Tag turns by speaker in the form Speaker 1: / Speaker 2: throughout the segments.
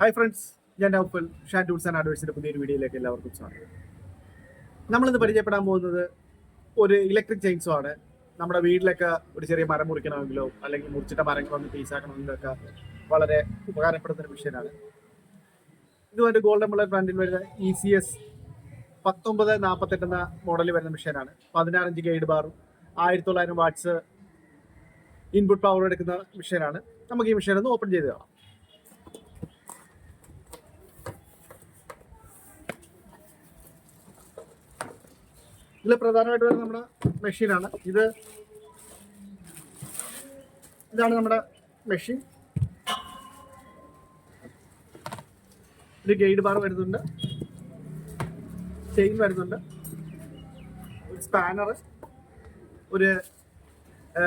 Speaker 1: Hi friends ഞാൻ Naufal Shan tools and അഡ്വൈസിന്റെ പുതിയൊരു വീഡിയോയിലേക്ക് എല്ലാവർക്കും സ്വാഗതം. നമ്മളിന്ന് പരിചയപ്പെടാൻ പോകുന്നത് ഒരു ഇലക്ട്രിക് ചെയിൻസോ ആണ്. നമ്മുടെ വീട്ടിലൊക്കെ ഒരു ചെറിയ മരം മുറിക്കണമെങ്കിലോ അല്ലെങ്കിൽ മുറിച്ചിട്ട പീസ് ഒക്കെ വളരെ ഉപകാരപ്പെടുന്ന ഒരു മെഷീനാണ്. ഇതുമായിട്ട് ഗോൾഡൻ ബുള്ളറ്റ് ബ്രാൻഡിൽ വരുന്ന ഇ സി എസ് പത്തൊമ്പത് നാൽപ്പത്തെട്ട് എന്ന മോഡലിൽ വരുന്ന മെഷീനാണ്. പതിനാറഞ്ച് ഗൈഡ് ബാറും ആയിരത്തി തൊള്ളായിരം വാട്ട്സ് ഇൻപുട്ട് പവർ എടുക്കുന്ന മെഷീനാണ്. നമുക്ക് ഈ മെഷീൻ ഒന്ന് ഓപ്പൺ ചെയ്ത് കാണാം. ഇതിൽ പ്രധാനമായിട്ട് വരുന്നത് നമ്മുടെ മെഷീനാണ് ഇത് ഇതാണ് നമ്മുടെ മെഷീൻ ഒരു ഗൈഡ് ബാർ വരുന്നുണ്ട്. ചെയിൻ വരുന്നുണ്ട്. ഒരു സ്പാനർ ഒരു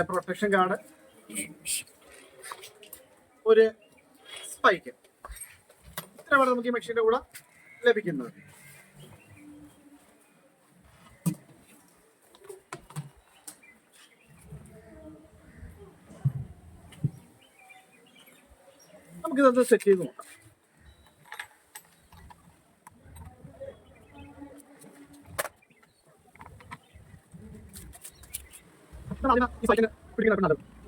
Speaker 1: പ്രൊട്ടക്ഷൻ കാർഡ് ഒരു സ്പൈക്ക് ഇത്രയാണ് നമുക്ക് ഈ മെഷീന്റെ കൂടെ ലഭിക്കുന്നത്. നമുക്കിതൊന്ന് സെറ്റ് ചെയ്ത് നോക്കാം ഈ സൈറ്റിന് പിടിക്കുന്നുണ്ട്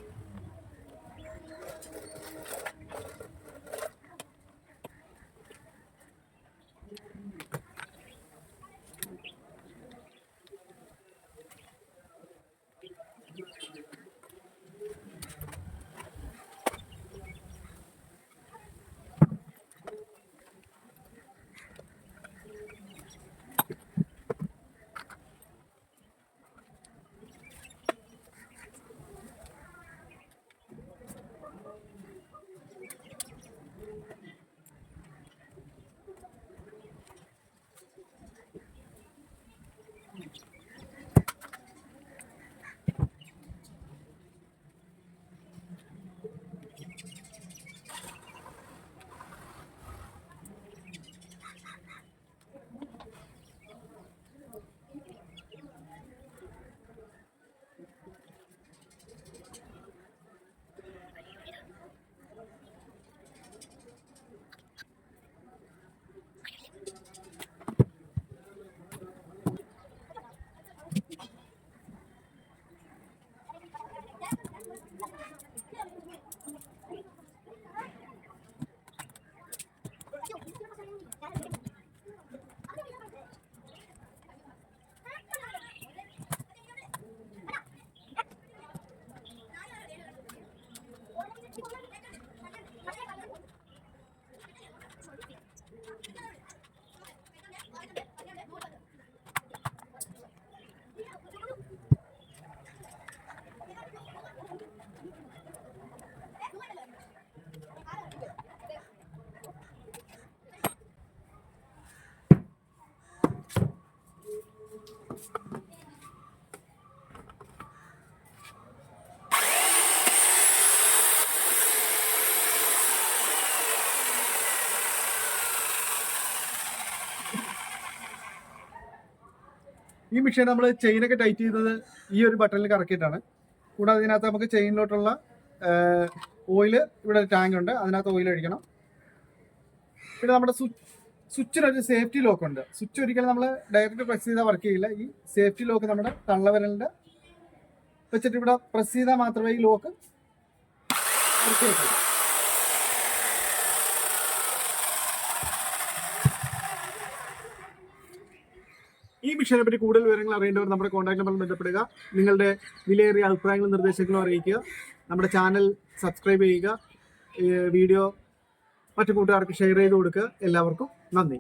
Speaker 1: ഈ മെഷീൻ നമ്മൾ ചെയിനൊക്കെ ടൈറ്റ് ചെയ്യുന്നത് ഈ ഒരു ബട്ടണിൽ കറക്കിയിട്ടാണ്. കൂടാതെ ഇതിനകത്ത് നമുക്ക് ചെയിനിലോട്ടുള്ള ഓയിൽ ഇവിടെ ടാങ്ക് ഉണ്ട്. അതിനകത്ത് ഓയിൽ ഒഴിക്കണം. പിന്നെ നമ്മുടെ സ്വിച്ചിനൊരു സേഫ്റ്റി ലോക്ക് ഉണ്ട്. സ്വിച്ച് ഒരിക്കലും നമ്മൾ ഡയറക്റ്റ് പ്രസ് ചെയ്താൽ വർക്ക് ചെയ്യില്ല. ഈ സേഫ്റ്റി ലോക്ക് നമ്മുടെ തള്ളവരലിന്റെ വെച്ചിട്ട് ഇവിടെ പ്രസ് ചെയ്താൽ മാത്രമേ ഈ ലോക്ക് വർക്ക് ചെയ്യത്തുള്ളൂ. ഈ മിഷനെ പറ്റി കൂടുതൽ വിവരങ്ങൾ അറിയേണ്ടവർ നമ്മുടെ കോൺടാക്ട് നമ്പറിൽ ബന്ധപ്പെടുക. നിങ്ങളുടെ വിലയേറിയ അഭിപ്രായങ്ങളും നിർദ്ദേശങ്ങളും അറിയിക്കുക. നമ്മുടെ ചാനൽ സബ്സ്ക്രൈബ് ചെയ്യുക. വീഡിയോ മറ്റു കൂട്ടുകാർക്ക് ഷെയർ ചെയ്ത് കൊടുക്കുക. എല്ലാവർക്കും നന്ദി.